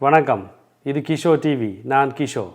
வணக்கம். இது கிஷோ டிவி. நான் கிஷோ.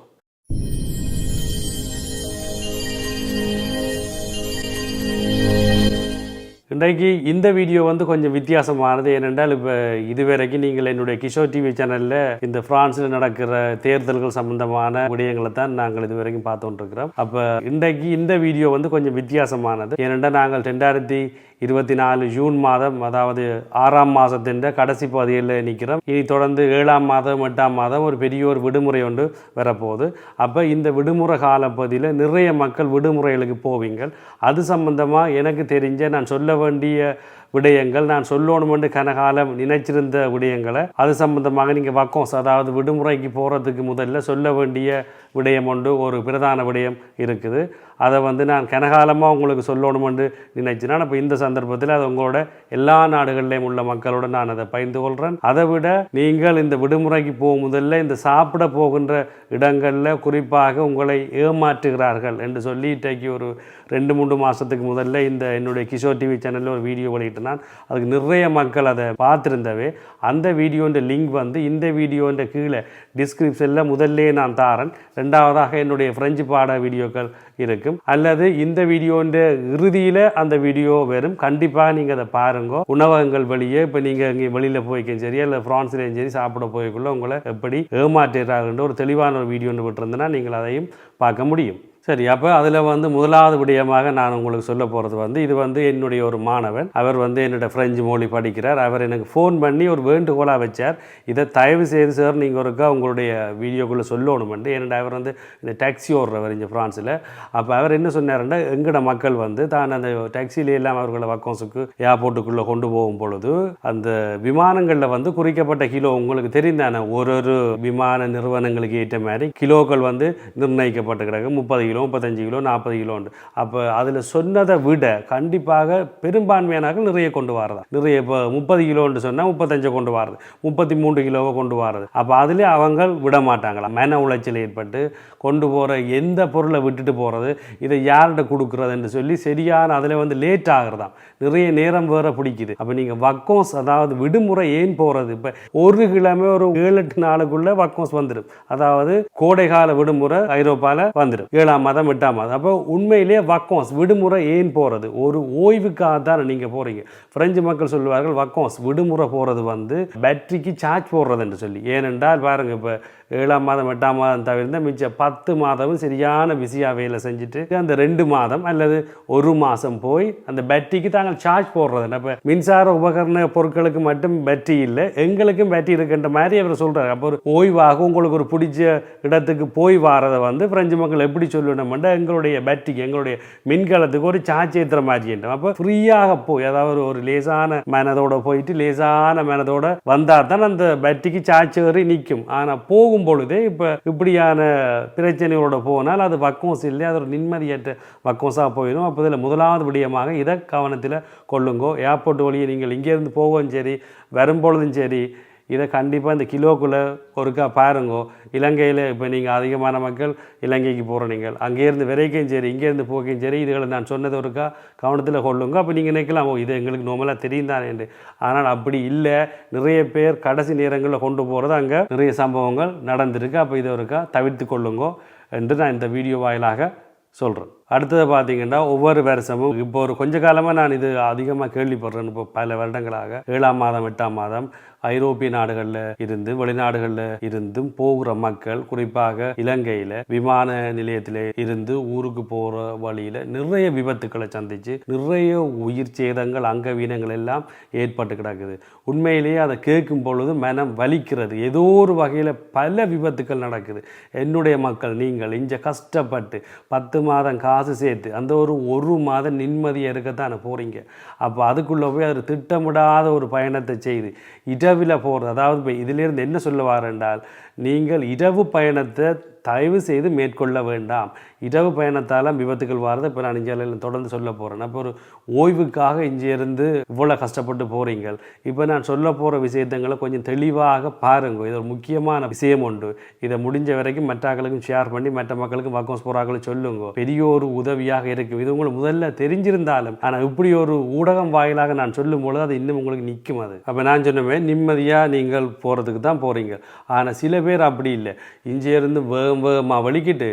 இன்றைக்கு இந்த வீடியோ வந்து கொஞ்சம் வித்தியாசமானது ஏனென்றால் இப்போ இதுவரைக்கும் நீங்கள் என்னுடைய கிஷோர் டிவி சேனலில் இந்த ஃப்ரான்ஸில் நடக்கிற தேர்தல்கள் சம்பந்தமான விடயங்களை தான் நாங்கள் இதுவரைக்கும் பார்த்துட்டு அப்போ இன்றைக்கு இந்த வீடியோ வந்து கொஞ்சம் வித்தியாசமானது. ஏனென்றால் நாங்கள் ரெண்டாயிரத்தி இருபத்தி நாலு ஜூன் மாதம் அதாவது ஆறாம் மாதத்தின் கடைசி பகுதியில் நிற்கிறோம். இனி தொடர்ந்து ஏழாம் மாதம் எட்டாம் மாதம் ஒரு பெரிய ஒரு விடுமுறை ஒன்று வரப்போகுது. அப்போ இந்த விடுமுறை கால பகுதியில் நிறைய மக்கள் விடுமுறைகளுக்கு போவீங்க அது சம்பந்தமாக எனக்கு தெரிஞ்ச நான் சொல்ல வேண்டிய விடயங்கள் நான் சொல்லணுமென்று கனகாலம் நினைச்சிருந்த விடயங்களை அது சம்பந்தமாக நீங்கள் வக்கோஸ் அதாவது விடுமுறைக்கு போகிறதுக்கு முதல்ல சொல்ல வேண்டிய விடயம் ஒன்று ஒரு பிரதான விடயம் இருக்குது. அதை வந்து நான் கனகாலமாக உங்களுக்கு சொல்லணுமென்று நினைச்சினா அப்போ இந்த சந்தர்ப்பத்தில் அது உங்களோட எல்லா நாடுகளிலையும் உள்ள மக்களோட நான் அதை பகிர்ந்து கொள்கிறேன் அதை விட நீங்கள் இந்த விடுமுறைக்கு போகும் முதல்ல இந்த சாப்பிட போகின்ற இடங்களில் குறிப்பாக உங்களை ஏமாற்றுகிறார்கள் என்று சொல்லி இன்றைக்கு ஒரு ரெண்டு மூன்று மாதத்துக்கு முதல்ல இந்த என்னுடைய கிஷோர் டிவி சேனலில் ஒரு வீடியோ வெளியிட்டு நான் அதுக்கு நிறைய மக்கள் அதை பார்த்துருந்தவே அந்த வீடியோன்ற லிங்க் வந்து இந்த வீடியோன்ற கீழே டிஸ்கிரிப்ஷனில் முதல்லே நான் தாரேன் ரெண்டாவதாக என்னுடைய ஃப்ரெஞ்சு பாட வீடியோக்கள் இருக்கும். அல்லது இந்த வீடியோன்ற இறுதியில் அந்த வீடியோ வரும். கண்டிப்பாக நீங்கள் அதை பாருங்க. உணவகங்கள் வழியே இப்போ நீங்கள் இங்கே வெளியில் போய்க்கும் சரி இல்லை ஃப்ரான்ஸ்லேயும் சரி சாப்பிட போய்க்குள்ள உங்களை எப்படி ஏமாற்றுறாங்கன்ற ஒரு தெளிவான ஒரு வீடியோன்னு விட்டுருந்தேன்னா நீங்கள் அதையும் பார்க்க முடியும். சரி அப்போ அதில் வந்து முதலாவது விடயமாக நான் உங்களுக்கு சொல்ல போகிறது வந்து இது வந்து என்னுடைய ஒரு மாணவன். அவர் வந்து என்னோட ஃப்ரெஞ்சு மொழி படிக்கிறார். அவர் எனக்கு ஃபோன் பண்ணி ஒரு வேண்டுகோளாக வச்சார். இதை தயவு செய்து சார் நீங்கள் ஒருக்கா உங்களுடைய வீடியோக்குள்ளே சொல்லணுமெண்டு என்னோட அவர் வந்து இந்த டாக்ஸி ஓடுறவர் இங்கே ஃப்ரான்ஸில் அப்போ அவர் என்ன சொன்னார்ன்னா எங்கட மக்கள் வந்து தான் அந்த டாக்ஸியில எல்லாம் அவர்களை வக்கோஸுக்கு ஏர்போர்ட்டுக்குள்ளே கொண்டு போகும் பொழுது அந்த விமானங்களில் வந்து குறிக்கப்பட்ட கிலோ உங்களுக்கு தெரிந்தானே ஒரு ஒரு விமான நிறுவனங்களுக்கு ஏற்ற மாதிரி கிலோக்கள் வந்து நிர்ணயிக்கப்பட்டு கிடக்கு முப்பது கிலோ முப்பத்தஞ்சு கிலோ நாற்பது கிலோண்டு. அப்போ அதில் சொன்னதை விட கண்டிப்பாக பெரும்பான்மையானாக நிறைய கொண்டு வரதான் நிறைய இப்போ முப்பது கிலோன்னு சொன்னால் முப்பத்தஞ்சை கொண்டு வரது. முப்பத்தி மூன்று கிலோவை கொண்டு வரது. அப்போ அதிலே அவங்க விட மாட்டாங்களாம் மன உளைச்சல் ஏற்பட்டு கொண்டு போகிற எந்த பொருளை விட்டுட்டு போகிறது இதை யார்கிட்ட கொடுக்குறதுன்னு சொல்லி சரியான அதில் வந்து லேட் ஆகிறதாம் நிறைய நேரம் வேற பிடிக்குது. அப்போ நீங்கள் வக்கோஸ் அதாவது விடுமுறை ஏன் போகிறது இப்போ ஒரு கிழமை ஒரு ஏழு எட்டு நாளுக்குள்ளே வக்கோஸ் வந்துடும் அதாவது கோடைகால விடுமுறை ஐரோப்பாவில் வந்துடும் ஏழாம் மதம் விட்டா மாதம். அப்போ உண்மையிலேயே வக்கோஸ் விடுமுறை ஏன் போகிறது ஒரு ஓய்வுக்காக தான் நீங்கள் போகிறீங்க பிரெஞ்சு மக்கள் சொல்லுவார்கள் வக்கோஸ் விடுமுறை போகிறது வந்து பேட்டரிக்கு சார்ஜ் போடுறது என்று சொல்லி. ஏனென்றால் பாருங்கள் இப்போ ஏழாம் மாதம் எட்டாம் மாதம் தவிர்த்த மிச்சம் பத்து மாதமும் சரியான பிஸியாக வேலை செஞ்சுட்டு அந்த ரெண்டு மாதம் அல்லது ஒரு மாதம் போய் அந்த பேட்டரிக்கு தாங்கள் சார்ஜ் போடுறது. அப்போ மின்சார உபகரண பொருட்களுக்கு மட்டும் பேட்டரி இல்லை எங்களுக்கும் பேட்டரி இருக்குன்ற மாதிரி அவர் சொல்கிறார் அப்போ ஒரு ஓய்வாக உங்களுக்கு ஒரு பிடிச்ச இடத்துக்கு போய் வாரதை வந்து பிரெஞ்சு மக்கள் எப்படி சொல்லணும்னா எங்களுடைய பேட்டரிக்கு எங்களுடைய மின்கலத்துக்கு ஒரு சார்ஜ் ஏற்றுற மாதிரி அப்போ ஃப்ரீயாக போய் அதாவது ஒரு லேசான மனதோட போயிட்டு லேசான மனதோட வந்தால் தான் அந்த பேட்டரிக்கு சார்ஜ் ஏறி நிற்கும். ஆனால் போகும் பொழுதே இப்போ இப்படியான பிரச்சனைகளோட போனால் அது வக்கோஸ் இல்லை. அது ஒரு நிம்மதியற்ற வக்கோஸாக போயிடும். அப்போ இதில் முதலாவது விடயமாக இதை கவனத்தில் கொள்ளுங்கோ. ஏர்போர்ட் வழியை நீங்கள் இங்கேருந்து போகவும் சரி வரும்பொழுதும் சரி இதை கண்டிப்பாக இந்த கிலோக்குள்ளே ஒருக்கா பாருங்கோ. இலங்கையில் இப்போ நீங்கள் அதிகமான மக்கள் இலங்கைக்கு போகிற நீங்கள். அங்கேருந்து விரைக்கும் சரி இங்கேருந்து போக்கையும் சரி இதுகளை நான் சொன்னது ஒருக்கா கவனத்தில் கொள்ளுங்க. அப்போ நீங்கள் நினைக்கலாம் ஓ இது எங்களுக்கு நார்மலாக தெரியும் தானே என்று. ஆனால் அப்படி இல்லை. நிறைய பேர் கடைசி நேரங்களில் கொண்டு போகிறது அங்கே நிறைய சம்பவங்கள் நடந்திருக்கு. அப்போ இதை ஒருக்கா தவிர்த்து கொள்ளுங்கோ என்று நான் இந்த வீடியோ வாயிலாக சொல்கிறேன் அடுத்தது பார்த்தீங்கன்னா ஒவ்வொரு வருஷமும் இப்போ ஒரு கொஞ்ச காலமாக நான் இது அதிகமாக கேள்விப்படுறேன். இப்போ பல வருடங்களாக ஏழாம் மாதம் எட்டாம் மாதம் ஐரோப்பிய நாடுகளில் இருந்து வெளிநாடுகளில் இருந்தும் போகிற மக்கள் குறிப்பாக இலங்கையில் விமான நிலையத்தில் இருந்து ஊருக்கு போகிற வழியில் நிறைய விபத்துக்களை சந்தித்து நிறைய உயிர் சேதங்கள் அங்கவீனங்கள் எல்லாம் ஏற்பட்டு கிடக்குது. உண்மையிலேயே அதை கேட்கும் பொழுது மனம் வலிக்கிறது. ஏதோ ஒரு வகையில் பல விபத்துக்கள் நடக்குது. என்னுடைய மக்கள் நீங்கள் இங்கே கஷ்டப்பட்டு பத்து மாதம் காசு சேர்த்து அந்த ஒரு ஒரு மாதம் நிம்மதியாக இருக்கத்தானே போகிறீங்க அப்போ அதுக்குள்ளே போய் அது திட்டமிடாத ஒரு பயணத்தை செய்து இடவில் போகிறது அதாவது இப்போ இதிலேருந்து என்ன சொல்ல என்றால் நீங்கள் இரவு பயணத்தை தயவு செய்து மேற்கொள்ள வேண்டாம். இரவு பயணத்தால் விபத்துகள் வாரதை இப்போ நான் இஞ்சாலையில் தொடர்ந்து சொல்ல போகிறேன் அப்போ ஒரு ஓய்வுக்காக இருந்து இவ்வளோ கஷ்டப்பட்டு போகிறீங்க இப்போ நான் சொல்ல போகிற விஷயத்தங்களை கொஞ்சம் தெளிவாக பாருங்க. இது ஒரு முக்கியமான விஷயம் உண்டு இதை முடிஞ்ச வரைக்கும் மற்றாக்களுக்கும் ஷேர் பண்ணி மற்ற மக்களுக்கும் வக்கோஸ் போகிறாக்களும் சொல்லுங்க. பெரிய ஒரு உதவியாக இருக்கும். இது உங்களுக்கு முதல்ல தெரிஞ்சிருந்தாலும் ஆனால் இப்படி ஒரு ஊடகம் வாயிலாக நான் சொல்லும் பொழுது அது இன்னும் உங்களுக்கு நிற்கும் அது. அப்போ நான் சொன்னவே நிம்மதியாக நீங்கள் போகிறதுக்கு தான் போகிறீங்க ஆனால் சில பேர் அப்படி இல்லை. இருந்து வேகம் வேகமாக வலிக்கிட்டு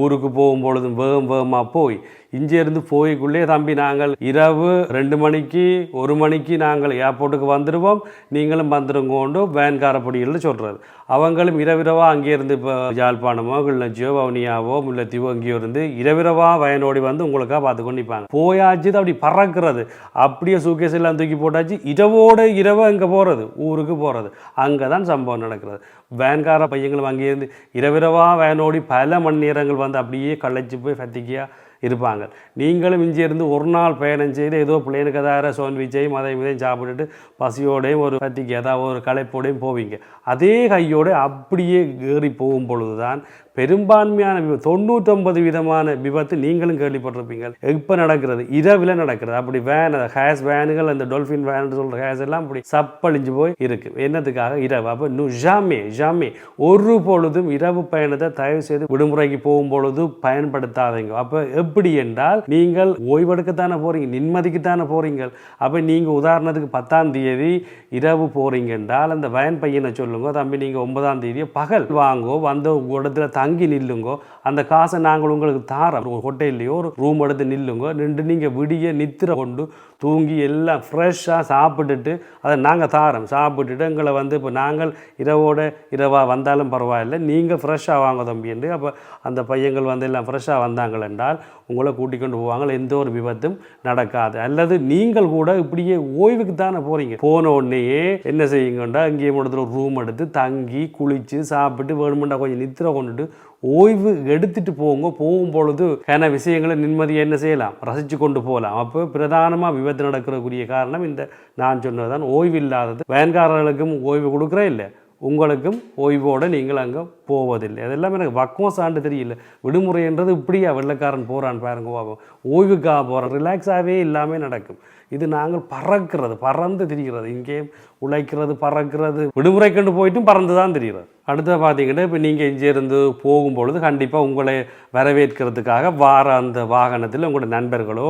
ஊருக்கு போகும் பொழுதும் வேகம் வேகமாக போய் இங்கேருந்து போய்க்குள்ளே தம்பி நாங்கள் இரவு ரெண்டு மணிக்கு ஒரு மணிக்கு நாங்கள் ஏர்போர்ட்டுக்கு வந்துடுவோம் நீங்களும் வந்துருங்கோண்டு வேன்காரப்படியில் சொல்கிறது அவங்களும் இரவிரவாக அங்கேருந்து இப்போ யாழ்ப்பாணமோ கிள்ளச்சியோ வவுனியாவோ முல்லத்தீவோ அங்கேயோ இருந்து இரவிரவா வயனோடி வந்து உங்களுக்காக பார்த்து கொண்டு நிற்பாங்க போயாச்சு அப்படி பறக்கிறது. அப்படியே சூக்கேஸ் எல்லாம் தூக்கி போட்டாச்சு. இரவோட இரவு அங்கே போகிறது ஊருக்கு போகிறது அங்கே தான் சம்பவம் நடக்கிறது. வேன்கார பையங்களும் அங்கேருந்து இரவிரவா வயனோடி பல மணி நேரங்கள் வந்து அப்படியே களைச்சி போய் ஃபத்திக்கியாக இருப்பாங்க. நீங்களும் இங்கே இருந்து ஒரு நாள் பயணம் செய்து ஏதோ பிள்ளைனுக்கு ஏதாவது சோன் அதையும் இதையும் சாப்பிட்டுட்டு பசியோடையும் ஒரு பத்திக்கு ஏதாவது ஒரு களைப்போடையும் போவீங்க. அதே கையோடு அப்படியே ஏறி போகும் பொழுது தான் பெரும்பான்மையான விபத்து தொண்ணூற்றொம்பது விதமான விபத்து நீங்களும் கேள்விப்பட்டிருப்பீங்க இப்போ நடக்கிறது? இரவில் நடக்கிறது. அப்படி வேன் ஹேஸ் வேனுகள் அந்த டொல்ஃபின் வேன் சொல்கிற ஹேஸ் எல்லாம் அப்படி சப்பழிஞ்சு போய் இருக்கு. என்னத்துக்காக? இரவு. அப்போ நு ஜாமே ஜாமே ஒரு பொழுதும் இரவு பயணத்தை தயவு செய்து விடுமுறைக்கு போகும் பொழுது பயன்படுத்தாதீங்க. அப்போ எப்படி என்றால் நீங்கள் ஓய்வெடுக்கத்தானே போகிறீங்க நிம்மதிக்குத்தானே போகிறீங்க அப்போ நீங்கள் உதாரணத்துக்கு பத்தாம் தேதி இரவு போகிறீங்க என்றால் அந்த வயன் பையனை சொல்லுங்க தம்பி நீங்கள் ஒன்பதாம் தேதி பகல் வாங்கோ வந்த இடத்துல தங்கி நில்லுங்கோ அந்த காசை நாங்கள் உங்களுக்கு தாரோம். ஒரு ஹோட்டல்லையோ ஒரு ரூம் எடுத்து நில்லுங்கோ. நின்று நீங்கள் விடிய நித்திர கொண்டு தூங்கி எல்லாம் ஃப்ரெஷ்ஷாக சாப்பிட்டுட்டு அதை நாங்கள் தாரோம். சாப்பிட்டுட்டு எங்களை வந்து இப்போ நாங்கள் இரவோட இரவாக வந்தாலும் பரவாயில்லை. நீங்கள் ஃப்ரெஷ்ஷாக வாங்க தம்பி என்று அப்போ அந்த பையங்கள் வந்து எல்லாம் ஃப்ரெஷ்ஷாக வந்தாங்கள் என்றால் உங்களை கூட்டிக் கொண்டு போவாங்க. எந்த ஒரு விபத்தும் நடக்காது. அல்லது நீங்கள் கூட இப்படியே ஓய்வுக்கு தானே போகிறீங்க போன உடனேயே என்ன செய்யுங்கண்டா இங்கேயே இடத்துல ஒரு ரூம் எடுத்து தங்கி குளித்து சாப்பிட்டு வேணுமெண்டா கொஞ்சம் நித்திர கொண்டுட்டு ஓய்வு எடுத்துட்டு போங்க. போகும் பொழுது கன விஷயங்களை நிம்மதியை என்ன செய்யலாம்? ரசித்து கொண்டு போகலாம். அப்போ பிரதானமாக விபத்து நடக்கிறக்கூடிய காரணம் இந்த நான் சொன்னதுதான். ஓய்வு இல்லாதது. வேன்காரர்களுக்கும் ஓய்வு கொடுக்குறே இல்லை. உங்களுக்கும் ஓய்வோடு நீங்கள் அங்கே போவதில்லை. அதெல்லாம் எனக்கு பக்குவம் சான்று தெரியல. விடுமுறைன்றது இப்படியா வெள்ளைக்காரன் போகிறான் பாருங்க பாப்போம் ஓய்வுக்காக போகிறான் ரிலாக்ஸாகவே இல்லாமல் நடக்கும். இது நாங்கள் பறக்கிறது பறந்து திரிகிறது. இங்கேயும் உழைக்கிறது பறக்கிறது. விடுமுறை கண்டு போயிட்டும் பறந்து தான் தெரிகிறது. அடுத்த பார்த்தீங்கன்னா இப்போ நீங்கள் இங்கேருந்து போகும்பொழுது கண்டிப்பாக உங்களை வரவேற்கிறதுக்காக வார அந்த வாகனத்தில் உங்களோட நண்பர்களோ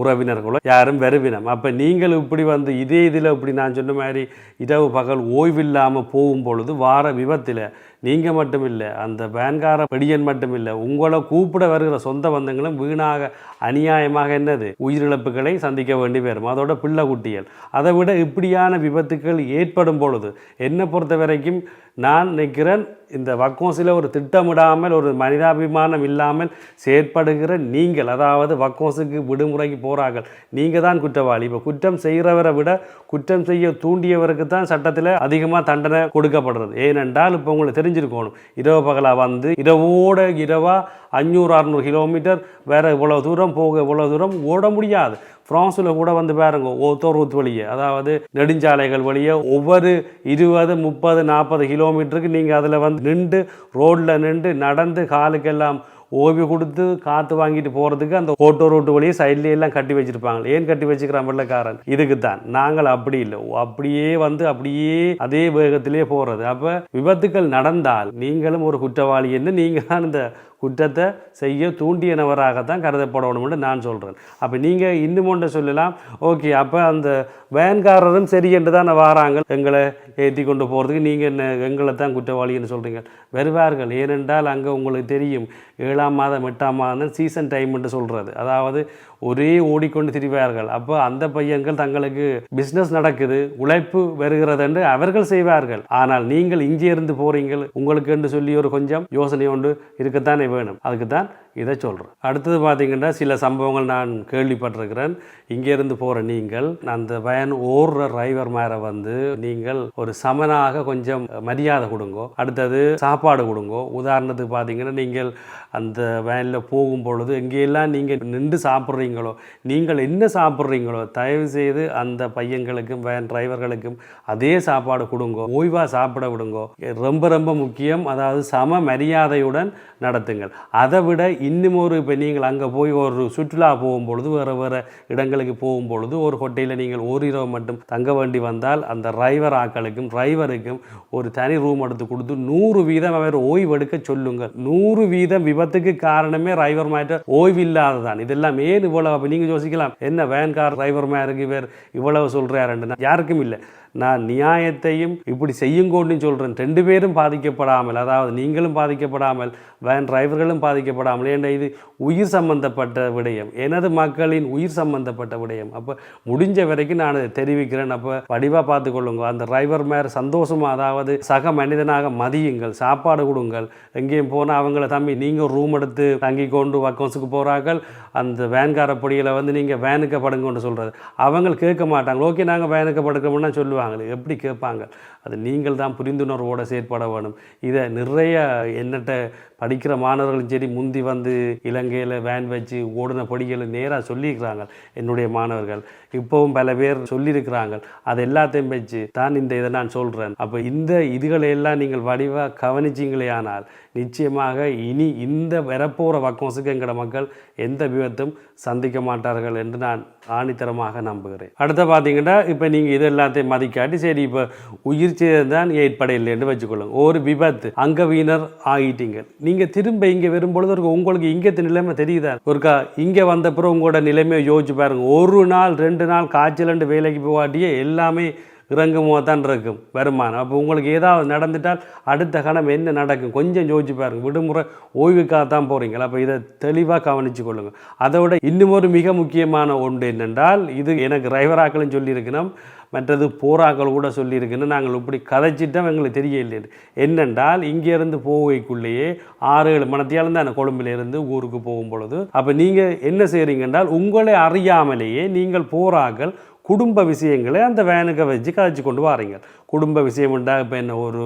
உறவினர்களோ யாரும் வருவினம். அப்போ நீங்கள் இப்படி வந்து இதே இதில் இப்படி நான் சொன்ன மாதிரி இரவு பகல் ஓய்வில்லாமல் போகும் பொழுது வார விபத்தில் நீங்கள் மட்டும் இல்லை அந்த பேன்கார படியன் மட்டும் இல்லை உங்களை கூப்பிட வருகிற சொந்த பந்தங்களும் வீணாக அநியாயமாக என்னது? உயிரிழப்புகளை சந்திக்க வேண்டி வரும். அதோட பிள்ளை குட்டிகள். அதை விட இப்படியான விபத்துக்கள் ஏற்படும் பொழுது என்னை பொறுத்த வரைக்கும் நான் நினைக்கிறேன் இந்த வக்கோசில் ஒரு திட்டமிடாமல் ஒரு மனிதாபிமானம் இல்லாமல் செயற்படுகிற நீங்கள் அதாவது வக்கோஸுக்கு விடுமுறைக்கு போகிறார்கள் நீங்கள் தான் குற்றவாளி. இப்போ குற்றம் செய்கிறவரை விட குற்றம் செய்ய தூண்டியவருக்கு தான் சட்டத்தில் அதிகமாக தண்டனை கொடுக்கப்படுறது. ஏனென்றால் இப்போ உங்களுக்கு தெரிஞ்சிருக்கணும். இரவு பகலாக வந்து இரவோட இரவாக அஞ்சூறு அறநூறு கிலோமீட்டர் வேறு இவ்வளோ தூரம் போக இவ்வளோ தூரம் ஓட முடியாது. ஃப்ரான்ஸில் கூட வந்து பாருங்க ஓத்தோரூத் வழியே. அதாவது நெடுஞ்சாலைகள் வழியே ஒவ்வொரு இருபது முப்பது நாற்பது கிலோமீட்டருக்கு நீங்கள் அதில் வந்து நின்று ரோட்டில் நின்று நடந்து காலுக்கெல்லாம் ஓய்வு கொடுத்து காற்று வாங்கிட்டு போகிறதுக்கு அந்த ஓட்டோ ரோட்டு வழியே சைட்லேயே எல்லாம் கட்டி வச்சிருப்பாங்க. ஏன் கட்டி வச்சுக்கிறான் வெள்ளக்காரன்? இதுக்கு தான். நாங்கள் அப்படி இல்லை. அப்படியே வந்து அப்படியே அதே வேகத்திலே போகிறது அப்போ விபத்துக்கள் நடந்தால் நீங்களும் ஒரு குற்றவாளி என்று நீங்கள் தான் இந்த குற்றத்தை செய்ய தூண்டியனவராகத்தான் கருதப்படணும்னு நான் சொல்கிறேன் அப்போ நீங்கள் இன்னும் ஒன்றை சொல்லலாம். ஓகே அப்போ அந்த வேன்காரரும் சரி என்று தான் வாராங்க. எங்களை ஏற்றி கொண்டு போகிறதுக்கு நீங்கள் என்ன எங்களை தான் குற்றவாளின்னு சொல்கிறீங்க வருவார்கள். ஏனென்றால் அங்கே உங்களுக்கு தெரியும். ஏழாம் மாதம் எட்டாம் மாதம் சீசன் டைம் என்று சொல்கிறது அதாவது ஒரே ஓடிக்கொண்டு திரிவார்கள். அப்போ அந்த பையன்கள் தங்களுக்கு பிஸ்னஸ் நடக்குது உழைப்பு வருகிறது என்று அவர்கள் செய்வார்கள். ஆனால் நீங்கள் இங்கே இருந்து போறீங்கள் உங்களுக்கு என்று சொல்லி ஒரு கொஞ்சம் யோசனை ஒன்று இருக்கத்தானே வேணும். அதுக்கு தான் இதை சொல்கிறேன் அடுத்தது பார்த்தீங்கன்னா சில சம்பவங்கள் நான் கேள்விப்பட்டிருக்கிறேன். இங்கேருந்து போகிற நீங்கள் அந்த வேன் ஓடுற டிரைவர் மேலே வந்து நீங்கள் ஒரு சமனாக கொஞ்சம் மரியாதை கொடுங்கோ. அடுத்தது சாப்பாடு கொடுங்கோ. உதாரணத்துக்கு பார்த்தீங்கன்னா நீங்கள் அந்த வேனில் போகும் பொழுது எங்கேயெல்லாம் நீங்கள் நின்று சாப்பிட்றீங்களோ நீங்கள் என்ன சாப்பிட்றீங்களோ தயவு செய்து அந்த பையன்களுக்கும் வேன் டிரைவர்களுக்கும் அதே சாப்பாடு கொடுங்கோ. ஓய்வாக சாப்பிட விடுங்கோ. ரொம்ப ரொம்ப முக்கியம். அதாவது சம மரியாதையுடன் நடத்துங்கள். அதை விட இன்னும் ஒரு இப்போ நீங்கள் அங்கே போய் ஒரு சுற்றுலா போகும் பொழுது வேறு வேறு இடங்களுக்கு போகும் பொழுது ஒரு ஹோட்டலில் நீங்கள் ஒரு இரவு மட்டும் தங்க வேண்டி வந்தால் அந்த டிரைவர் ஆக்களுக்கும் டிரைவருக்கும் ஒரு தனி ரூம் எடுத்து கொடுத்து நூறு வீதம் அவர் ஓய்வெடுக்க சொல்லுங்கள். நூறு வீதம் விபத்துக்கு காரணமே டிரைவர் மாற்ற ஓய்வு இல்லாததான் இதெல்லாம் ஏன் இவ்வளவு? நீங்கள் யோசிக்கலாம். என்ன வேன் கார் டிரைவர் மாதிரி இவர் இவ்வளவு சொல்கிறாருன்னு யாருக்கும் இல்லை. நான் நியாயத்தையும் இப்படி செய்யுங்கோன்னு சொல்கிறேன் ரெண்டு பேரும் பாதிக்கப்படாமல் அதாவது நீங்களும் பாதிக்கப்படாமல் வேன் டிரைவர்களும் பாதிக்கப்படாமல் ஏன்னா இது உயிர் சம்பந்தப்பட்ட விடயம். எனது மக்களின் உயிர் சம்பந்தப்பட்ட விடயம். அப்போ முடிஞ்ச வரைக்கும் நான் தெரிவிக்கிறேன். அப்போ வடிவாக பார்த்துக்கொள்ளுங்க அந்த டிரைவர் மேர் சந்தோஷமாக அதாவது சக மனிதனாக மதியுங்கள். சாப்பாடு கொடுங்கள். எங்கேயும் போனால் அவங்கள தம்பி நீங்கள் ரூம் எடுத்து தங்கி கொண்டு வக்கோன்ஸுக்கு போகிறார்கள் அந்த வேன்கார பொடியில் வந்து நீங்கள் வேனுக்கு படுங்கன்னு சொல்கிறது அவங்க கேட்க மாட்டாங்க. ஓகே நாங்கள் வேனுக்கு படுக்கிறோம்னா சொல்லுவாங்க. எப்படி கேட்பாங்க? அது நீங்கள் தான் புரிந்துணர்வோடு செயற்பட வேணும். இதை நிறைய என்னட்ட படிக்கிற மாணவர்களும் சரி முந்தி வந்து இலங்கையில் வேன் வச்சு ஓடின படிகளை நேராக சொல்லியிருக்கிறாங்க என்னுடைய மாணவர்கள். இப்போவும் பல பேர் சொல்லியிருக்கிறாங்க. அது எல்லாத்தையும் வச்சு தான் இந்த இதை நான் சொல்கிறேன் அப்போ இந்த இதுகளை எல்லாம் நீங்கள் வடிவாக கவனிச்சிங்களே ஆனால் நிச்சயமாக இனி இந்த வரப்போகிற வக்கோசுக்கு எங்களோட மக்கள் எந்த விபத்தும் சந்திக்க மாட்டார்கள் என்று நான் ஆணித்தரமாக நம்புகிறேன். அடுத்த பார்த்தீங்கன்னா இப்போ நீங்கள் இது எல்லாத்தையும் மதிக்காட்டி சரி இப்போ உயிர் சேதம் தான் ஏற்படையில்லை என்று வச்சுக்கொள்ளுங்க. ஒரு விபத்து அங்கவீனர் ஆகிட்டீங்க. நீ நீங்கள் திரும்ப இங்கே வரும்பொழுது இருக்கும் உங்களுக்கு இங்கே நிலைமை தெரியுதா? ஒருக்கா இங்கே வந்த பிறகு உங்களோட நிலைமையை யோசிச்சு பாருங்க. ஒரு நாள் ரெண்டு நாள் காய்ச்சல் ரெண்டு வேலைக்கு போகாட்டியே எல்லாமே இறங்குமோ தான் இருக்கும் வருமானம். அப்போ உங்களுக்கு ஏதாவது நடந்துட்டால் அடுத்த கணம் என்ன நடக்கும்? கொஞ்சம் யோசிச்சு பாருங்க. விடுமுறை ஓய்வுக்காக தான் போகிறீங்களா அப்போ இதை தெளிவாக கவனித்து கொள்ளுங்கள் அதை விட இன்னும் ஒரு மிக முக்கியமான ஒன்று என்னென்றால் இது எனக்கு டிரைவராக்களும் சொல்லியிருக்கணும். மற்றது போராக்கள் கூட சொல்லியிருக்குன்னு நாங்கள் இப்படி கதைச்சிட்டோம் எங்களுக்கு தெரியல என்னென்றால் இங்கேருந்து போகைக்குள்ளேயே ஆறு ஏழு மணத்தியாலும் தான் கொழும்பிலேருந்து ஊருக்கு போகும் பொழுது அப்போ நீங்கள் என்ன செய்கிறீங்க என்றால் உங்களை அறியாமலேயே நீங்கள் போராக்கள் குடும்ப விஷயங்களை அந்த வேனுக்கு வச்சு கதைச்சு கொண்டு வாரீங்க. குடும்ப விஷயம் உண்டா? இப்போ என்ன ஒரு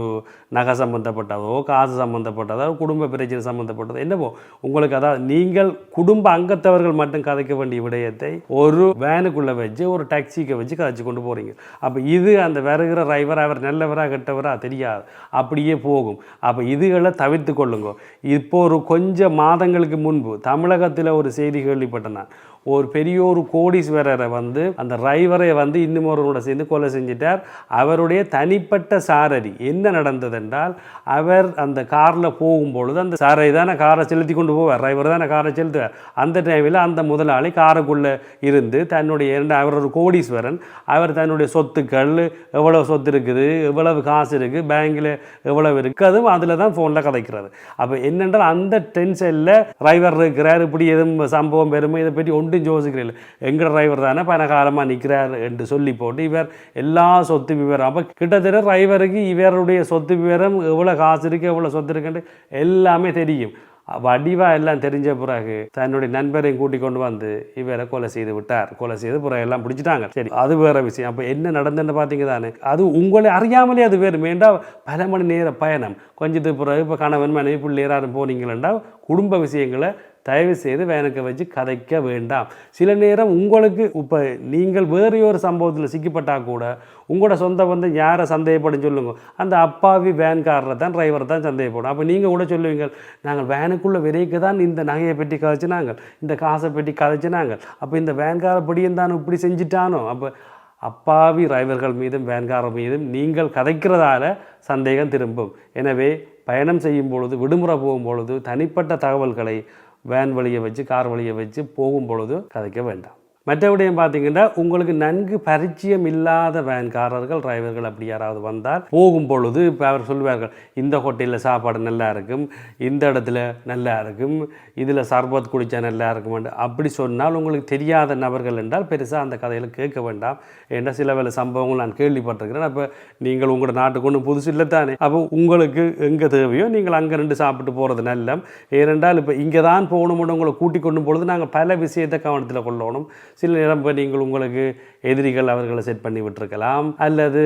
நகை சம்மந்தப்பட்டதோ காசு சம்மந்தப்பட்டதோ குடும்ப பிரச்சனை சம்மந்தப்பட்டதோ என்னவோ. உங்களுக்கு அதாவது நீங்கள் குடும்ப அங்கத்தவர்கள் மட்டும் கதைக்க வேண்டிய விடயத்தை ஒரு வேனுக்குள்ளே வச்சு ஒரு டாக்ஸிக்கு வச்சு கதைச்சு கொண்டு போகிறீங்க அப்போ இது அந்த வருகிற டிரைவர் அவர் நல்லவராக கெட்டவரா தெரியாது. அப்படியே போகும். அப்போ இதுகளை தவிர்த்து கொள்ளுங்க. இப்போ ஒரு கொஞ்சம் மாதங்களுக்கு முன்பு தமிழகத்தில் ஒரு செய்தி கேள்விப்பட்டேன் நான். ஒரு பெரிய ஒரு கோடீஸ்வரரை வந்து அந்த டிரைவரை வந்து இன்னும் ஒருவரோட சேர்ந்து கொலை செஞ்சிட்டார். அவருடைய தனிப்பட்ட சாரதி. என்ன நடந்தது என்றால் அவர் அந்த காரில் போகும்பொழுது அந்த சாரதி தானே காரை செலுத்தி கொண்டு போவார். டிரைவர் தானே காரை செலுத்துவார். அந்த டைமில் அந்த முதலாளி காருக்குள்ளே இருந்து தன்னுடைய இரண்டு அவர் ஒரு கோடீஸ்வரன். அவர் தன்னுடைய சொத்துக்கள் எவ்வளவு சொத்து இருக்குது எவ்வளவு காசு இருக்குது பேங்கில் எவ்வளவு இருக்குது அதுவும் அதில் தான் ஃபோனில் கதைக்கிறது. அப்போ என்னென்றால் அந்த டென்ஷனில் டிரைவர் இருக்கிறார். இப்படி எதுவும் சம்பவம் பெருமை இதை பற்றி ஒன்று ஒன்றும் யோசிக்கிறீர்கள் எங்கள் டிரைவர் தானே பணகாலமாக நிற்கிறார் என்று சொல்லி போட்டு இவர் எல்லா சொத்து விவரம் அப்போ கிட்டத்தட்ட டிரைவருக்கு இவருடைய சொத்து விவரம் எவ்வளோ காசு இருக்குது எவ்வளோ சொத்து இருக்குன்னு எல்லாமே தெரியும். வடிவா எல்லாம் தெரிஞ்ச பிறகு தன்னுடைய நண்பரையும் கூட்டி கொண்டு வந்து இவரை கொலை செய்து விட்டார். கொலை செய்து பிறகு எல்லாம் பிடிச்சிட்டாங்க. சரி அது வேற விஷயம். அப்போ என்ன நடந்துன்னு பார்த்தீங்க தானே? அது உங்களை அறியாமலே அது வேறு. வேண்டாம் பல மணி நேர பயணம்? கொஞ்சத்துக்கு பிறகு இப்போ கணவன் மனைவி பிள்ளையராரும் போனீங்களா குடும்ப விஷயங்களை தயவு செய்து வேனுக்கு வச்சு கதைக்க வேண்டாம். சில நேரம் உங்களுக்கு இப்போ நீங்கள் வேறு ஒரு சம்பவத்தில் சிக்கிப்பட்டால் கூட உங்களோட சொந்த வந்து யாரை சந்தேகப்படும் சொல்லுங்க. அந்த அப்பாவி வேன்காரரை தான் டிரைவர் தான் சந்தேகப்படும். அப்போ நீங்கள் கூட சொல்லுவீங்க நாங்கள் வேனுக்குள்ளே விரைக்கு தான் இந்த நகையை பெட்டி கதைச்சினாங்க இந்த காசை பெட்டி கதைச்சினாங்க அப்போ இந்த வேன்கார படியும் தான் இப்படி செஞ்சிட்டானோ? அப்போ அப்பாவி டிரைவர்கள் மீதும் வேன்காரர் மீதும் நீங்கள் கதைக்கிறதால சந்தேகம் திரும்பும். எனவே பயணம் செய்யும் பொழுது விடுமுறை போகும் பொழுது தனிப்பட்ட தகவல்களை வேன் வழியை வச்சு கார் வழியை வச்சு போகும் பொழுது கதைக்க வேண்டாம். மற்றபடியும் பார்த்தீங்கன்னா உங்களுக்கு நன்கு பரிச்சயம் இல்லாத வேன்காரர்கள் டிரைவர்கள் அப்படி யாராவது வந்தால் போகும் பொழுது இப்போ அவர் சொல்லுவார்கள் இந்த ஹோட்டலில் சாப்பாடு நல்லா இருக்கும் இந்த இடத்துல நல்லா இருக்கும் இதில் சர்பத் குடித்தா நல்லா இருக்கும் அப்படி சொன்னால் உங்களுக்கு தெரியாத நபர்கள் என்றால் பெருசாக அந்த கதையில் கேட்க வேண்டாம். ஏன்னா சில வேலை சம்பவங்கள் நான் கேள்விப்பட்டிருக்கிறேன். அப்போ நீங்கள் உங்களோட நாட்டுக்கு ஒன்றும் புதுசு இல்லை தானே. அப்போ உங்களுக்கு எங்கே தேவையோ நீங்கள் அங்கே ரெண்டு சாப்பிட்டு போகிறது நல்ல ஏனென்றால் இப்போ இங்கே தான் போகணும்னு உங்களை கூட்டிக் கொண்டும் பொழுது நாங்கள் பல விஷயத்தை கவனத்தில் கொள்ளணும். சில நேரம் நீங்கள் உங்களுக்கு எதிரிகள் அவர்களை செட் பண்ணி விட்டுருக்கலாம். அல்லது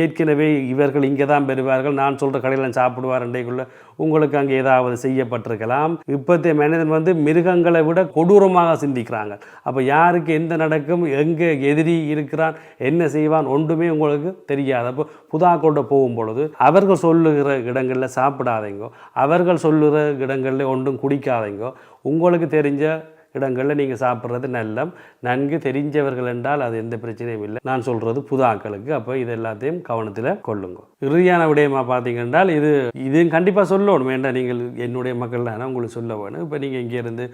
ஏற்கனவே இவர்கள் இங்கே தான் பெறுவார்கள். நான் சொல்கிற கடையில் சாப்பிடுவார் அண்டைக்குள்ள உங்களுக்கு அங்கே ஏதாவது செய்யப்பட்டிருக்கலாம். இப்போத்தைய மனிதன் வந்து மிருகங்களை விட கொடூரமாக சிந்திக்கிறாங்க. அப்போ யாருக்கு எந்த நடக்கும்? எங்கே எதிரி இருக்கிறான்? என்ன செய்வான்? ஒன்றுமே உங்களுக்கு தெரியாது. அப்போ புதாக்கோட்டை போகும் பொழுது அவர்கள் சொல்லுகிற இடங்களில் சாப்பிடாதீங்கோ அவர்கள் சொல்லுகிற இடங்களில் ஒன்றும் குடிக்காதீங்கோ உங்களுக்கு தெரிஞ்ச இடங்களில் நீங்கள் சாப்பிட்றது நல்ல நன்கு தெரிஞ்சவர்கள் என்றால் அது எந்த பிரச்சனையும் இல்லை. நான் சொல்கிறது புதாக்களுக்கு அப்போ இது எல்லாத்தையும் கவனத்தில் கொள்ளுங்க. இறுதியான விடயமாக பார்த்தீங்கன்னா இது இது கண்டிப்பாக சொல்லணும். வேண்டாம் நீங்கள் என்னுடைய மக்கள் தானே உங்களுக்கு சொல்ல வேணும். இப்போ நீங்கள் இங்கேருந்து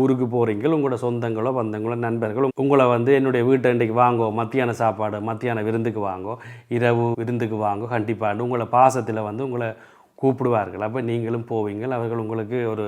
ஊருக்கு போகிறீங்க உங்களோட சொந்தங்களோ பந்தங்களோ நண்பர்களோ உங்களை வந்து என்னுடைய வீட்டை இன்றைக்கு வாங்கோ. மத்தியான சாப்பாடு மத்தியான விருந்துக்கு வாங்கோ. இரவு விருந்துக்கு வாங்கோ. கண்டிப்பாக உங்களை பாசத்தில் வந்து உங்களை கூப்பிடுவார்கள். அப்போ நீங்களும் போவீங்கள். அவர்கள் உங்களுக்கு ஒரு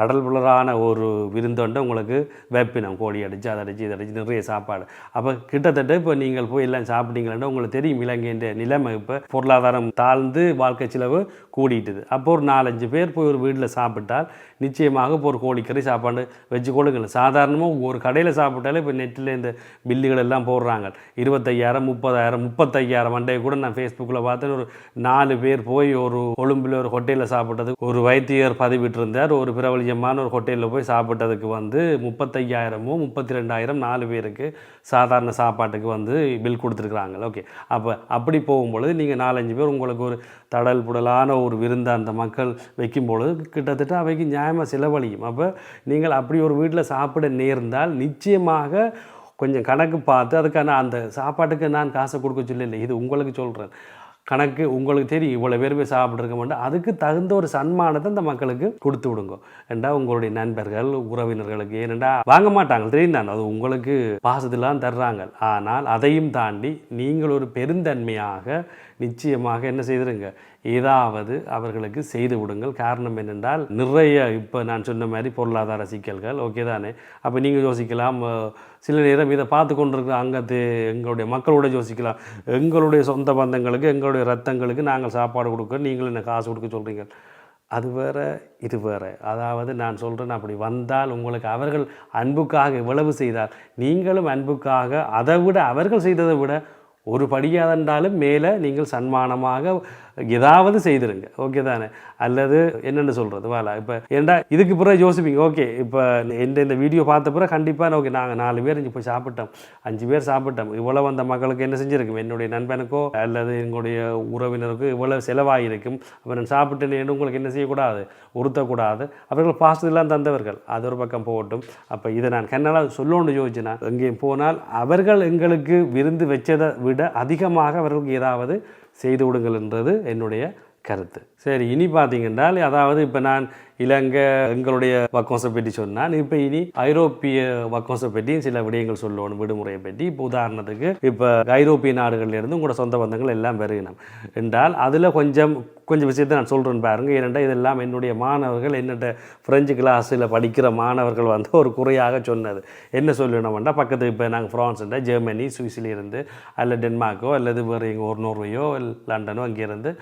கடல் புலரான ஒரு விருந்தொண்டை உங்களுக்கு வெப்பினம். கோழி அடித்து அதை அடித்து இதை அடித்து நிறைய சாப்பாடு. அப்போ கிட்டத்தட்ட இப்போ நீங்கள் போய் எல்லாம் சாப்பிட்டீங்களா உங்களுக்கு தெரியும் இலங்கையின் நிலைமை இப்போ பொருளாதாரம் தாழ்ந்து வாழ்க்கை செலவு கூடிட்டுது. அப்போ ஒரு நாலஞ்சு பேர் போய் ஒரு வீட்டில் சாப்பிட்டால் நிச்சயமாக இப்போ ஒரு கோழிக்கறி சாப்பாடு வச்சு கொடுங்க சாதாரணமாக ஒரு கடையில் சாப்பிட்டாலே இப்போ நெட்டில் இந்த பில்லுகள் எல்லாம் போடுறாங்க. இருபத்தையாயிரம் முப்பதாயிரம் முப்பத்தையாயிரம் அண்டையை கூட நான் ஃபேஸ்புக்கில் பார்த்தேன். ஒரு நாலு பேர் போய் ஒரு கொழும்பில் ஒரு ஹோட்டலில் சாப்பிட்டது ஒரு வைத்தியர் பதிவிட்டிருந்தார். ஒரு கொஞ்சமான ஒரு ஹோட்டலில் போய் சாப்பிட்டதுக்கு வந்து முப்பத்தையாயிரமோ முப்பத்தி ரெண்டாயிரம் நாலு பேருக்கு சாதாரண சாப்பாட்டுக்கு வந்து பில் கொடுத்துருக்குறாங்க ஓகே. அப்போ அப்படி போகும்பொழுது நீங்கள் நாலஞ்சு பேர் உங்களுக்கு ஒரு தடல் புடலான ஒரு விருந்தை அந்த மக்கள் வைக்கும்பொழுது கிட்டத்தட்ட அவைக்கு நியாயமாக செலவழியும். அப்போ நீங்கள் அப்படி ஒரு வீட்டில் சாப்பிட நேர்ந்தால் நிச்சயமாக கொஞ்சம் கணக்கு பார்த்து அதுக்கான அந்த சாப்பாட்டுக்கு நான் காசை கொடுக்க சொல்லலை. இது உங்களுக்கு சொல்கிறேன் கணக்கு உங்களுக்கு தெரியும். இவ்வளோ பேர் போய் சாப்பிட்ருக்க மாட்டோம். அதுக்கு தகுந்த ஒரு சன்மானத்தை அந்த மக்களுக்கு கொடுத்து விடுங்க. ஏண்டா உங்களுடைய நண்பர்கள் உறவினர்களுக்கு ஏனெண்டா வாங்க மாட்டாங்க. தெரியும் தான் அது உங்களுக்கு பாசத்திலாம் தர்றாங்க. ஆனால் அதையும் தாண்டி நீங்கள் ஒரு பெருந்தன்மையாக நிச்சயமாக என்ன செய்திருங்க? ஏதாவது அவர்களுக்கு செய்து விடுங்கள். காரணம் என்னென்றால் நிறைய இப்போ நான் சொன்ன மாதிரி பொருளாதார சிக்கல்கள். ஓகே தானே? அப்போ நீங்கள் யோசிக்கலாம். சில நேரம் இதை பார்த்து கொண்டிருக்கிற அங்கத்து எங்களுடைய மக்களோட யோசிக்கலாம். எங்களுடைய சொந்த பந்தங்களுக்கு எங்களுடைய ரத்தங்களுக்கு நாங்கள் சாப்பாடு கொடுக்க நீங்கள் என்ன காசு கொடுக்க சொல்கிறீங்க அது வேற இது வேறு. அதாவது நான் சொல்கிறேன் அப்படி வந்தால் உங்களுக்கு அவர்கள் அன்புக்காக இவ்வளவு செய்தால் நீங்களும் அன்புக்காக அதை விட அவர்கள் செய்ததை விட ஒரு படியாதென்றாலும் மேலே நீங்கள் சன்மானமாக ஏதாவது செய்திருங்க. ஓகே தானே? அல்லது என்னென்னு சொல்கிறது வாலா இப்போ ஏண்டா இதுக்கு பிறகு யோசிப்பீங்க? ஓகே இப்போ இந்த இந்த வீடியோ பார்த்த பிறகு கண்டிப்பாக ஓகே நாங்கள் நாலு பேர் இங்கே போய் சாப்பிட்டோம். அஞ்சு பேர் சாப்பிட்டோம். இவ்வளோ வந்த மக்களுக்கு என்ன செஞ்சுருக்கும்? என்னுடைய நண்பனுக்கோ அல்லது எங்களுடைய உறவினருக்கோ இவ்வளோ செலவாகியிருக்கும் அப்போ நான் சாப்பிட்டேன்னு உங்களுக்கு என்ன செய்யக்கூடாது? உறுத்தக்கூடாது. அவர்கள் பாசத்தெல்லாம் தந்தவர்கள். அது ஒரு பக்கம் போகட்டும். அப்போ இதை நான் கண்ணால் சொல்லணும்னு யோசிச்சுனா எங்கேயும் போனால் அவர்கள் எங்களுக்கு விருந்து வச்சதை விட அதிகமாக அவர்களுக்கு ஏதாவது செய்து விடுங்கள்ன்றது என்னுடைய கருத்து. சரி இனி பார்த்தீங்கன்னா அதாவது இப்போ நான் இலங்கை எங்களுடைய வக்கோசை பற்றி சொன்னான். இப்போ இனி ஐரோப்பிய வக்கோசை பற்றி சில விடயங்கள் சொல்லணும் விடுமுறையை பற்றி. இப்போ உதாரணத்துக்கு இப்போ ஐரோப்பிய நாடுகள்லேருந்து உங்களோட சொந்த பந்தங்கள் எல்லாம் பெருகினோம் என்றால் அதில் கொஞ்சம் கொஞ்சம் விஷயத்தை நான் சொல்கிறேன் பாருங்கள் ஏனென்றால் இதெல்லாம் என்னுடைய மாணவர்கள் என்னட்ட ஃப்ரெஞ்சு கிளாஸில் படிக்கிற மாணவர்கள் வந்து ஒரு குறையாக சொன்னது. என்ன சொல்லணும்னா பக்கத்து இப்போ நாங்கள் ஃப்ரான்ஸ்ன்ற ஜெர்மனி சுவிஸ்லேருந்து அல்ல டென்மார்க்கோ அல்லது வேறு எங்கள் ஒரு நோர்வையோ லண்டனோ அங்கேருந்து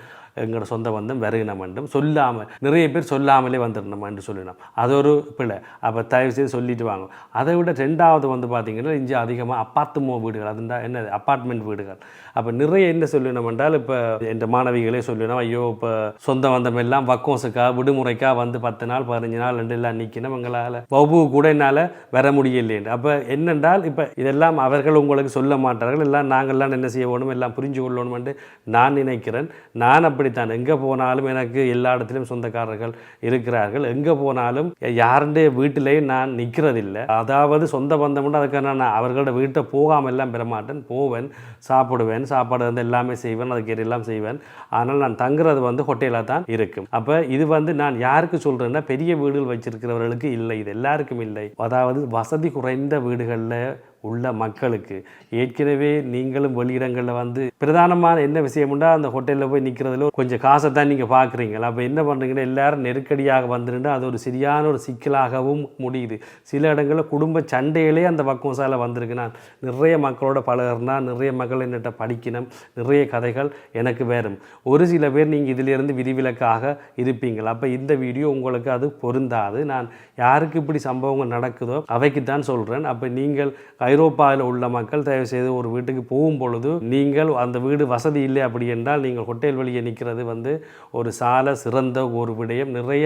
எங்களோட சொந்த பந்தம் வருகினம் என்றும் சொல்லாமல் நிறைய பேர் சொல்லாமலே வந்துடணும் என்று சொல்லினோம். அது ஒரு பிழை. அப்போ தயவு செய்து சொல்லிட்டு வாங்க. அதை விட ரெண்டாவது வந்து பார்த்தீங்கன்னா இங்கே அதிகமாக அப்பாத்துமோ வீடுகள். அது என்ன அப்பார்ட்மெண்ட் வீடுகள். அப்போ நிறைய என்ன சொல்லணும் என்றால் இப்போ என் மாணவிகளே சொல்லணும் ஐயோ இப்போ சொந்த பந்தம் எல்லாம் வக்கோசுக்காக விடுமுறைக்கா வந்து பத்து நாள் பதினஞ்சு நாள் ரெண்டு எல்லாம் நிற்கணும் எங்களால் வபு கூட என்னால் வர முடியலையே அப்போ என்னென்றால் இப்போ இதெல்லாம் அவர்கள் உங்களுக்கு சொல்ல மாட்டார்கள். எல்லாம் நாங்கள்லாம் என்ன செய்ய வேணும்? எல்லாம் புரிஞ்சு கொள்ளணும் என்று நான் நினைக்கிறேன். நான் அப்படித்தான் எங்கே போனாலும் எனக்கு எல்லா இடத்துலையும் சொந்தக்காரர்கள் இருக்கிறார்கள். எங்கே போனாலும் யாருடைய வீட்டிலையும் நான் நிற்கிறதில்லை அதாவது சொந்த பந்தம்னு அதுக்கு நான் அவர்களோட வீட்டை போகாமல் எல்லாம் பெறமாட்டேன். போவேன் சாப்பிடுவேன் சாப்பாடு வந்து எல்லாமே செய்வேன் அதுக்கு எல்லாம் செய்வேன். ஆனால் நான் தங்குறது வந்து ஹோட்டலில் தான் இருக்கும். அப்போ இது வந்து நான் யாருக்கு சொல்கிறேன்னா பெரிய வீடுகள் வச்சிருக்கிறவர்களுக்கு இல்லை. இது எல்லாருக்கும் இல்லை. அதாவது வசதி குறைந்த வீடுகளில் உள்ள மக்களுக்கு. ஏற்கனவே நீங்களும் வெளியிடங்களில் வந்து பிரதானமான என்ன விஷயம்னா அந்த ஹோட்டலில் போய் நிற்கிறதுல கொஞ்சம் காசை தான் நீங்கள் பார்க்குறீங்களா அப்போ என்ன பண்ணுறீங்கன்னா எல்லாரும் நெருக்கடியாக வந்துருந்தா அது ஒரு சரியான ஒரு சிக்கலாகவும் முடியுது. சில இடங்களில் குடும்ப சண்டையிலே அந்த பக்குவசால வந்திருக்கு நான் நிறைய மக்களோட பழகிறனா நிறைய மக்கள் என்னட்ட படிக்கணும் நிறைய கதைகள் எனக்கு வேறும் ஒரு சில பேர் நீங்கள் இதிலிருந்து விதிவிலக்காக இருப்பீங்களா? அப்போ இந்த வீடியோ உங்களுக்கு அது பொருந்தாது. நான் யாருக்கு இப்படி சம்பவங்கள் நடக்குதோ அவைக்கு தான் சொல்கிறேன் அப்போ நீங்கள் ஐரோப்பாவில் உள்ள மக்கள் தயவு செய்து ஒரு வீட்டுக்கு போகும் பொழுது நீங்கள் அந்த வீடு வசதி இல்லை அப்படி என்றால் நீங்கள் ஹோட்டல் வெளியே நிற்கிறது வந்து ஒரு சால சிறந்த ஒரு விடயம். நிறைய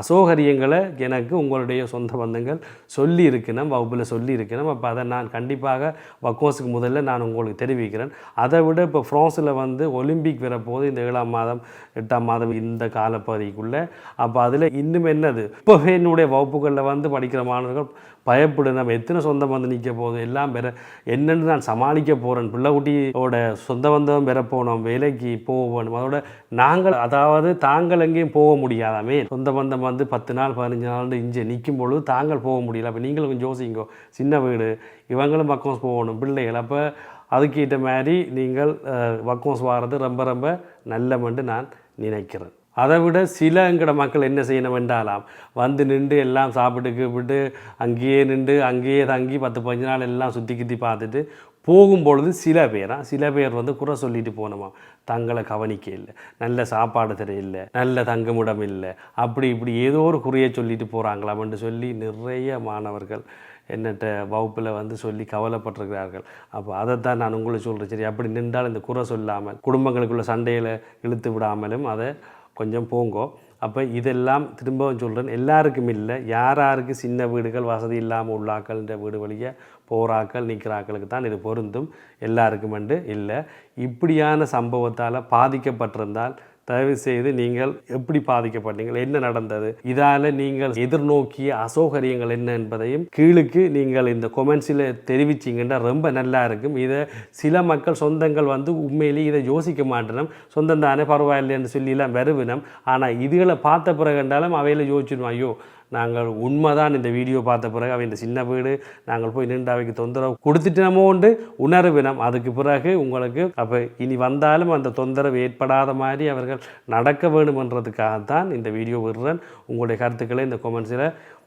அசௌகரியங்களை எனக்கு உங்களுடைய சொந்த பந்தங்கள் சொல்லி இருக்கணும் வகுப்பில் சொல்லி இருக்கணும் அப்போ அதை நான் கண்டிப்பாக வக்கோஸுக்கு முதல்ல நான் உங்களுக்கு தெரிவிக்கிறேன். அதை விட இப்போ ஃப்ரான்ஸில் வந்து ஒலிம்பிக் வரப்போது இந்த ஏழாம் மாதம் எட்டாம் மாதம் இந்த காலப்பகுதிக்குள்ளே. அப்போ அதில் இன்னும் என்னது? இப்போவே என்னுடைய வகுப்புகளில் வந்து படிக்கிற மாணவர்கள் பயப்படு நம்ம எத்தனை சொந்த வந்து நிற்க போகுது எல்லாம் பெற என்னென்னு நான் சமாளிக்க போகிறேன் பிள்ளைக்குட்டியோட சொந்த பந்தம் பெற போனோம் வேலைக்கு போகணும் அதோட நாங்கள் அதாவது தாங்கள் எங்கேயும் போக முடியாதாமே சொந்த பந்தம் வந்து பத்து நாள் பதினஞ்சு நாள் இங்கே நிற்கும் பொழுது தாங்கள் போக முடியல. அப்போ நீங்களும் கொஞ்சம் யோசிங்கோ. சின்ன வீடு இவங்களும் பக்கம் போகணும் பிள்ளைகள். அப்போ அதுக்கேற்ற மாதிரி நீங்கள் வக்கோஸ் வாரது ரொம்ப ரொம்ப நல்லமென்று நான் நினைக்கிறேன். அதை விட சில எங்கட மக்கள் என்ன செய்யணும் என்றாலாம் வந்து நின்று எல்லாம் சாப்பிட்டு விட்டு அங்கேயே நின்று அங்கேயே தங்கி பத்து பதினஞ்சு நாள் எல்லாம் சுற்றி கித்தி பார்த்துட்டு போகும்பொழுது சில பேரா சில பேர் வந்து குறை சொல்லிட்டு போனோமா தங்களை கவனிக்க இல்லை நல்ல சாப்பாடு தெரியல நல்ல தங்குமிடம் இல்லை அப்படி இப்படி ஏதோ ஒரு குறையை சொல்லிட்டு போகிறாங்களாம்னு சொல்லி நிறைய மாணவர்கள் என்னட்ட வகுப்பில் வந்து சொல்லி கவலைப்பட்டிருக்கிறார்கள். அப்போ அதைத்தான் நான் உங்களுக்கு சொல்கிறேன் சரி அப்படி நின்றால் இந்த குறை சொல்லாமல் குடும்பங்களுக்குள்ள சண்டையில் இழுத்து விடாமலும் அதை கொஞ்சம் போங்கோ. அப்போ இதெல்லாம் திரும்பவும் சொல்கிறேன் எல்லாருக்கும் இல்லை. யார் யாருக்கு சின்ன வீடுகள் வசதி இல்லாமல் உள்ளாக்கள்ன்ற வீடு வழியே போராக்கள் நிற்கிறாக்களுக்கு தான் இது பொருந்தும். எல்லாருக்கும் என்று இல்லை. இப்படியான சம்பவத்தால் பாதிக்கப்பட்டிருந்தால் தயவு செய்து நீங்கள் எப்படி பாதிக்கப்பட்டீங்கள் என்ன நடந்தது? இதால் நீங்கள் எதிர்நோக்கிய அசௌகரியங்கள் என்ன என்பதையும் கீழுக்கு நீங்கள் இந்த கொமெண்ட்ஸில் தெரிவிச்சிங்கன்னா ரொம்ப நல்லா இருக்கும். இதை சில மக்கள் சொந்தங்கள் வந்து உண்மையிலேயே இதை யோசிக்க மாட்டேனும் சொந்தம் தானே பரவாயில்லைன்னு எல்லாம் வருவினம். ஆனால் இதுகளை பார்த்த பிறகு என்றாலும் அவையில் யோசிச்சிடுவோம் ஐயோ நாங்கள் உண்மை தான் இந்த வீடியோ பார்த்த பிறகு அவன் இந்த சின்ன வீடு நாங்கள் போய் நின்று அவைக்கு தொந்தரவு கொடுத்துட்டோமோ உண்டு உணர்வினம் அதுக்கு பிறகு உங்களுக்கு அப்போ இனி வந்தாலும் அந்த தொந்தரவு ஏற்படாத மாதிரி அவர்கள் நடக்க வேண்டுமென்றதுக்காகத்தான் இந்த வீடியோ விடுறேன். உங்களுடைய கருத்துக்களை இந்த கொமெண்ட்ஸில்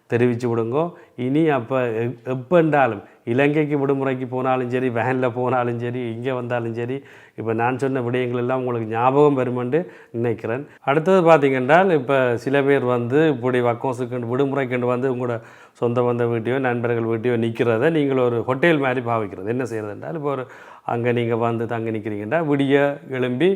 தெரிவித்து விடுங்கோ. இனி அப்போ எப்போண்டாலும் இலங்கைக்கு விடுமுறைக்கு போனாலும் சரி வேனில் போனாலும் சரி இங்கே வந்தாலும் சரி இப்போ நான் சொன்ன விடயங்கள் எல்லாம் உங்களுக்கு ஞாபகம் வருமென்று நினைக்கிறேன். அடுத்தது பார்த்திங்கன்றால் இப்போ சில பேர் வந்து இப்படி வக்கோசுக்கு விடுமுறைக்கு வந்து உங்களோட சொந்த பந்த வீட்டையோ நண்பர்கள் வீட்டையோ நிற்கிறத நீங்கள் ஒரு ஹோட்டல் மாதிரி பாவிக்கிறது. என்ன செய்கிறது என்றால் இப்போ ஒரு அங்கே நீங்கள் வந்து தங்க நிற்கிறீங்கன்னா விடிய எழும்பி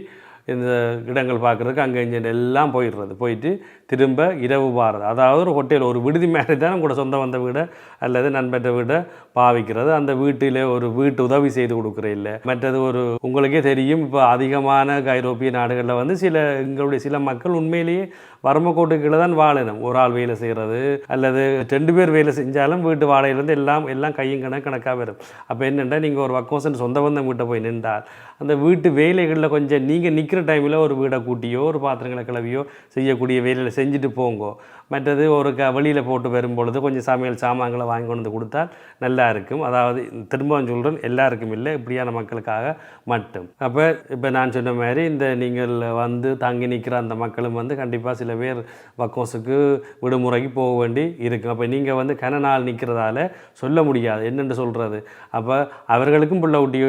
இந்த இடங்கள் பார்க்குறதுக்கு அங்கே இங்கே எல்லாம் போயிடுறது. போயிட்டு திரும்ப இரவு வாரது அதாவது ஒரு ஹோட்டல் ஒரு விடுதி மாதிரி தான் கூட சொந்த வந்த வீடை அல்லது நண்பற்ற வீடை பாவிக்கிறது. அந்த வீட்டில் ஒரு வீட்டு உதவி செய்து கொடுக்குற இல்லை. மற்றது ஒரு உங்களுக்கே தெரியும் இப்போ அதிகமான ஐரோப்பிய நாடுகளில் வந்து சில எங்களுடைய சில மக்கள் உண்மையிலேயே வறுமக்கோட்டு கீழே தான் வாழணும். ஒரு ஆள் வேலை செய்கிறது அல்லது ரெண்டு பேர் வேலை செஞ்சாலும் வீட்டு வாடகையிலேருந்து எல்லாம் எல்லாம் கையும் கணக்கு கணக்காக வரும். அப்போ என்னென்னா நீங்கள் ஒரு வக்கோசன் சொந்த பந்தம் வீட்டை போய் நின்றால் அந்த வீட்டு வேலைகளில் கொஞ்சம் நீங்கள் நிற்கிற டைமில் ஒரு வீடை கூட்டியோ ஒரு பாத்திரங்களை கிளவியோ செய்யக்கூடிய வேலையில் செஞ்சுட்டு போங்கோ. மற்றது ஒரு க வெளியில் போட்டு வரும்பொழுது கொஞ்சம் சமையல் சாமான்களை வாங்கி கொண்டு வந்து கொடுத்தால் நல்லா இருக்கும். அதாவது திரும்பவும் சொல்கிறேன் எல்லாருக்கும் இல்லை இப்படியான மக்களுக்காக மட்டும். அப்போ இப்போ நான் சொன்ன மாதிரி இந்த நீங்கள் வந்து தங்கி நிற்கிற அந்த மக்களும் வந்து கண்டிப்பாக சில பேர் வக்கோஸுக்கு விடுமுறைக்கு போக வேண்டி இருக்கும். அப்போ நீங்கள் வந்து கன நாள் நிற்கிறதால சொல்ல முடியாது என்னென்று சொல்கிறது அப்போ அவர்களுக்கும் பிள்ளை ஊட்டி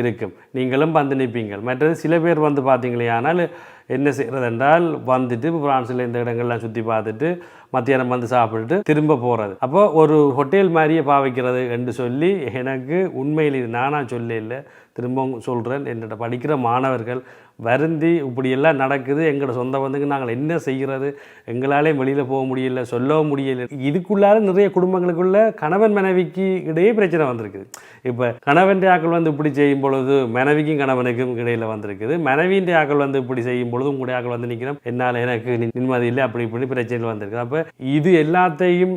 இருக்கும். நீங்களும் வந்து நிற்பீங்கள் மற்றது சில பேர் வந்து பார்த்தீங்களே ஆனால் என்ன செய்கிறது என்றால் வந்துட்டு இப்போ ஃப்ரான்ஸில் இந்த இடங்கள்லாம் சுற்றி பார்த்துட்டு மத்தியானம் வந்து சாப்பிட்டுட்டு திரும்ப போகிறது. அப்போ ஒரு ஹோட்டல் மாதிரியே பாவிக்கிறது என்று சொல்லி எனக்கு உண்மையில் இது நானாக சொல்ல இல்லை. திரும்பவும் சொல்கிறேன். என்னோட படிக்கிற மாணவர்கள் வருந்தி இப்படியெல்லாம் நடக்குது எங்களோட சொந்த பந்துக்கு நாங்கள் என்ன செய்கிறது எங்களாலே வெளியில் போக முடியல சொல்லவும் முடியல. இதுக்குள்ளார நிறைய குடும்பங்களுக்குள்ள கணவன் மனைவிக்கு இடையே பிரச்சனை வந்திருக்குது. இப்போ கணவன் ஆக்கள் வந்து இப்படி செய்யும் பொழுது மனைவிக்கும் கணவனுக்கும் இடையில் வந்திருக்குது. மனைவியின் ஆக்கள் வந்து இப்படி செய்யும் பொழுது உங்களுடைய ஆக்கள் வந்து நிற்கிறோம் என்னால் எனக்கு நிம்மதி இல்லை அப்படி இப்படி பிரச்சனைகள் வந்திருக்கு அப்போ இது எல்லாத்தையும்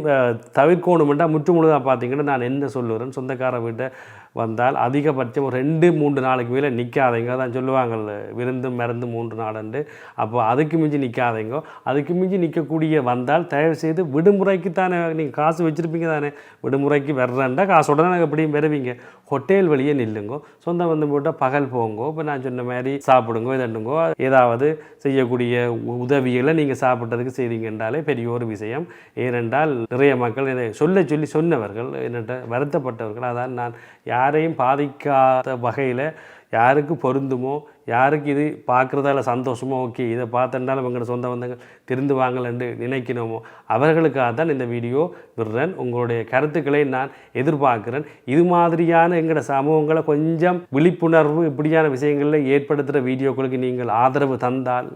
தவிர்க்கணுமெண்டா முற்று முழுதாக பார்த்தீங்கன்னா நான் என்ன சொல்லுறேன் சொந்தக்கார வீட்டை வந்தால் அதிகபட்சம் ஒரு ரெண்டு மூன்று நாளைக்கு மேலே நிற்காதீங்க தான் சொல்லுவாங்கல்ல விருந்து மருந்து மூன்று நாளுண்டு அப்போ அதுக்கு மிஞ்சி நிற்காதீங்க அதுக்கு மிஞ்சி நிற்கக்கூடிய வந்தால் தயவு செய்து விடுமுறைக்கு தானே நீங்கள் காசு வச்சுருப்பீங்க தானே? விடுமுறைக்கு வர்றேன்டா நாங்கள் எப்படியும் வருவீங்க? ஹோட்டல் வழியே நில்லுங்க சொந்த வந்து போட்டால் பகல் போங்கோ இப்போ நான் சொன்ன மாதிரி சாப்பிடுங்க இதண்டுங்கோ ஏதாவது செய்யக்கூடிய உ- உதவிகளை நீங்கள் சாப்பிட்டதுக்கு செய்தீங்கன்றாலே பெரிய ஒரு விஷயம். ஏனென்றால் நிறைய மக்கள் இதை சொல்ல சொல்லி சொன்னவர்கள் என்னட்ட வருத்தப்பட்டவர்கள் அதான் நான் யார் யாரையும் பாதிக்காத வகையில் யாருக்கு பொருந்துமோ யாருக்கு இது பார்க்குறதால சந்தோஷமோ ஓகே இதை பார்த்தேன்னாலும் எங்களோட சொந்த பந்தங்கள் திருந்துவாங்கள்னு நினைக்கணுமோ அவர்களுக்காக தான் இந்த வீடியோ விடுறேன். உங்களுடைய கருத்துக்களை நான் எதிர்பார்க்குறேன். இது மாதிரியான எங்களோட சமூகங்களை கொஞ்சம் விழிப்புணர்வு இப்படியான விஷயங்களில் ஏற்படுத்துகிற வீடியோக்களுக்கு நீங்கள் ஆதரவு தந்தால்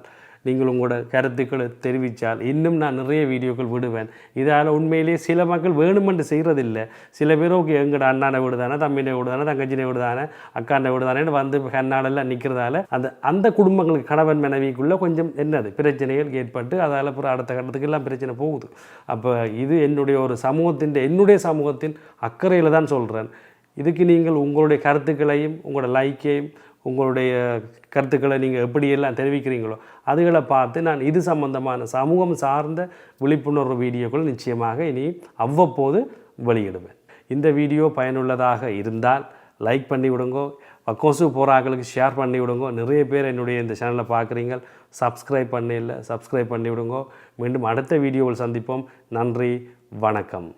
நீங்கள் உங்களோட கருத்துக்களை தெரிவித்தால் இன்னும் நான் நிறைய வீடியோக்கள் விடுவேன். இதால் உண்மையிலேயே சில மக்கள் வேணுமென்று செய்கிறதில்ல சில பேர் ஓகே எங்கட அண்ணானை விடுதானே தம்பினை விடுதானே தங்கச்சினை விடுதானே அக்கானை விடுதானேன்னு வந்து கண்ணாடெல்லாம் நிற்கிறதால அந்த அந்த குடும்பங்களுக்கு கணவன் மனைவிக்குள்ளே கொஞ்சம் என்னது பிரச்சனைகள் ஏற்பட்டு அதால் அப்புறம் அடுத்த கட்டத்துக்கு எல்லாம் பிரச்சனை போகுது. அப்போ இது என்னுடைய ஒரு சமூகத்தின் என்னுடைய சமூகத்தின் அக்கறையில் தான் சொல்கிறேன் இதுக்கு நீங்கள் உங்களுடைய கருத்துக்களையும் உங்களோட லைக்கையும் உங்களுடைய கருத்துக்களை நீங்கள் எப்படியெல்லாம் தெரிவிக்கிறீங்களோ அதுகளை பார்த்து நான் இது சம்பந்தமான சமூகம் சார்ந்த விழிப்புணர்வு வீடியோக்கள் நிச்சயமாக இனி அவ்வப்போது வெளியிடுவேன். இந்த வீடியோ பயனுள்ளதாக இருந்தால் லைக் பண்ணி விடுங்கோ பக்கோசு போராக்களுக்கு ஷேர் பண்ணி விடுங்கோ. நிறைய பேர் என்னுடைய இந்த சேனலை பார்க்குறீங்க. சப்ஸ்கிரைப் பண்ணி இல்லை சப்ஸ்கிரைப் பண்ணி விடுங்கோ. மீண்டும் அடுத்த வீடியோவில் சந்திப்போம். நன்றி வணக்கம்.